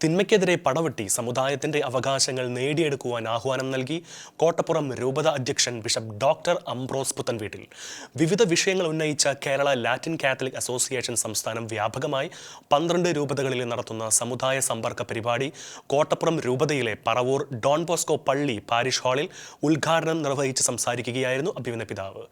തിന്മയ്ക്കെതിരെ പടവെട്ടി സമുദായത്തിന്റെ അവകാശങ്ങൾ നേടിയെടുക്കുവാൻ ആഹ്വാനം നൽകി കോട്ടപ്പുറം രൂപത അധ്യക്ഷൻ ബിഷപ്പ് ഡോക്ടർ അംബ്രോസ് പുത്തൻവീട്ടിൽ വിവിധ വിഷയങ്ങൾ ഉന്നയിച്ച കേരള ലാറ്റിൻ കാത്തലിക് അസോസിയേഷൻ സംസ്ഥാനം വ്യാപകമായി പന്ത്രണ്ട് രൂപതകളിൽ നടത്തുന്ന സമുദായ സമ്പർക്ക പരിപാടി കോട്ടപ്പുറം രൂപതയിലെ പറവൂർ ഡോൺ ബോസ്കോ പള്ളി പാരിഷ് ഹാളിൽ ഉദ്ഘാടനം നിർവഹിച്ച് സംസാരിക്കുകയായിരുന്നു അഭിമന്യ പിതാവ്.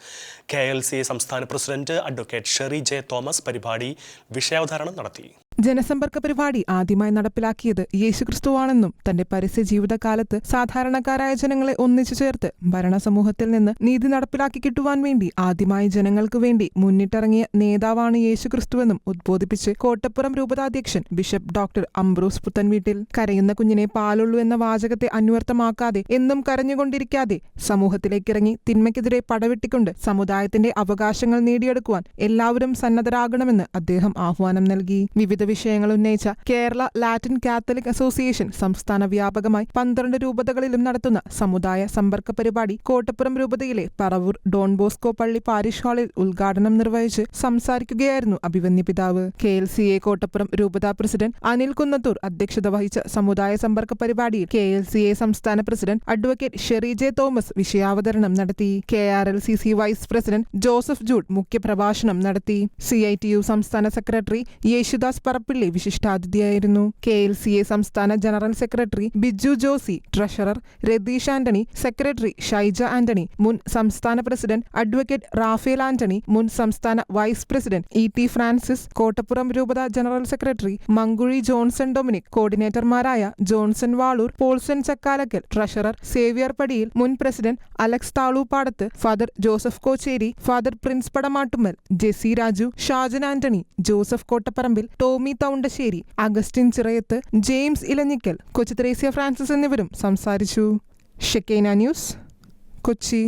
കെ എൽ സി സംസ്ഥാന president advocate Sherry J Thomas പരിപാടി വിഷയാവതരണം നടത്തി. ജനസമ്പർക്ക പരിപാടി ആദ്യമായി നടപ്പിലാക്കിയത് യേശുക്രിസ്തുവാണെന്നും തന്റെ പരസ്യ ജീവിതകാലത്ത് സാധാരണക്കാരായ ജനങ്ങളെ ഒന്നിച്ചു ചേർത്ത് ഭരണസമൂഹത്തിൽ നിന്ന് നീതി നടപ്പിലാക്കി കിട്ടുവാൻ വേണ്ടി ആദ്യമായി ജനങ്ങൾക്ക് വേണ്ടി മുന്നിട്ടിറങ്ങിയ നേതാവാണ് യേശുക്രിസ്തുവെന്നും ഉദ്ബോധിപ്പിച്ച് കോട്ടപ്പുറം രൂപതാധ്യക്ഷൻ ബിഷപ്പ് ഡോക്ടർ അംബ്രോസ് പുത്തൻവീട്ടിൽ കരയുന്ന കുഞ്ഞിനെ പാലുള്ളൂ എന്ന വാചകത്തെ അന്വർത്ഥമാക്കാതെ എന്നും കരഞ്ഞുകൊണ്ടിരിക്കാതെ സമൂഹത്തിലേക്കിറങ്ങി തിന്മയ്ക്കെതിരെ പടവെട്ടിക്കൊണ്ട് സമുദായത്തിന്റെ അവകാശങ്ങൾ നേടിയെടുക്കുവാൻ എല്ലാവരും സന്നദ്ധരാകണമെന്ന് അദ്ദേഹം ആഹ്വാനം നൽകി. വിവിധ വിഷയങ്ങൾ ഉന്നയിച്ച കേരള ലാറ്റിൻ കാത്തലിക് അസോസിയേഷൻ സംസ്ഥാന വ്യാപകമായി പന്ത്രണ്ട് രൂപതകളിലും നടത്തുന്ന സമുദായ സമ്പർക്ക പരിപാടി കോട്ടപ്പുറം രൂപതയിലെ പറവൂർ ഡോൺ ബോസ്കോ പള്ളി പാരിഷ് ഹാളിൽ ഉദ്ഘാടനം നിർവഹിച്ച് സംസാരിക്കുകയായിരുന്നു അഭിവന്യ പിതാവ്. K L C A Kottappuram രൂപതാ പ്രസിഡന്റ് അനിൽ കുന്നത്തൂർ അധ്യക്ഷത വഹിച്ച സമുദായ സമ്പർക്ക പരിപാടിയിൽ കെ എൽ സി എ സംസ്ഥാന president advocate Sherry J Thomas വിഷയാവതരണം നടത്തി. K R L C C vice president Joseph Jude മുഖ്യപ്രഭാഷണം നടത്തി. സി ഐ ടി യു സംസ്ഥാന സെക്രട്ടറി യേശുദാസ് പറപ്പിള്ളി വിശിഷ്ടാതിഥിയായിരുന്നു. കെ എൽ സി എ സംസ്ഥാന general secretary Biju Josy treasurer Ratheesh Antony secretary Shaija Antony മുൻ സംസ്ഥാന president advocate Rafale Antony മുൻ സംസ്ഥാന vice president E T Francis Kottappuram രൂപത general secretary Mankuzhi Johnson Dominic കോർഡിനേറ്റർമാരായ Johnson Valoor Paulson Chakkalakkal treasurer Xavier Padiyil മുൻ president Alex Thaloopadath father Joseph Kocheri father Prince Padamattummal Jessy Raju Shajan Antony Joseph Kottaparambil Tomy Thoundassery Augustine Chirayath James Elanjikkal Kochu Thresia Francis എന്നിവരും സംസാരിച്ചു. Shekinah news Kochi.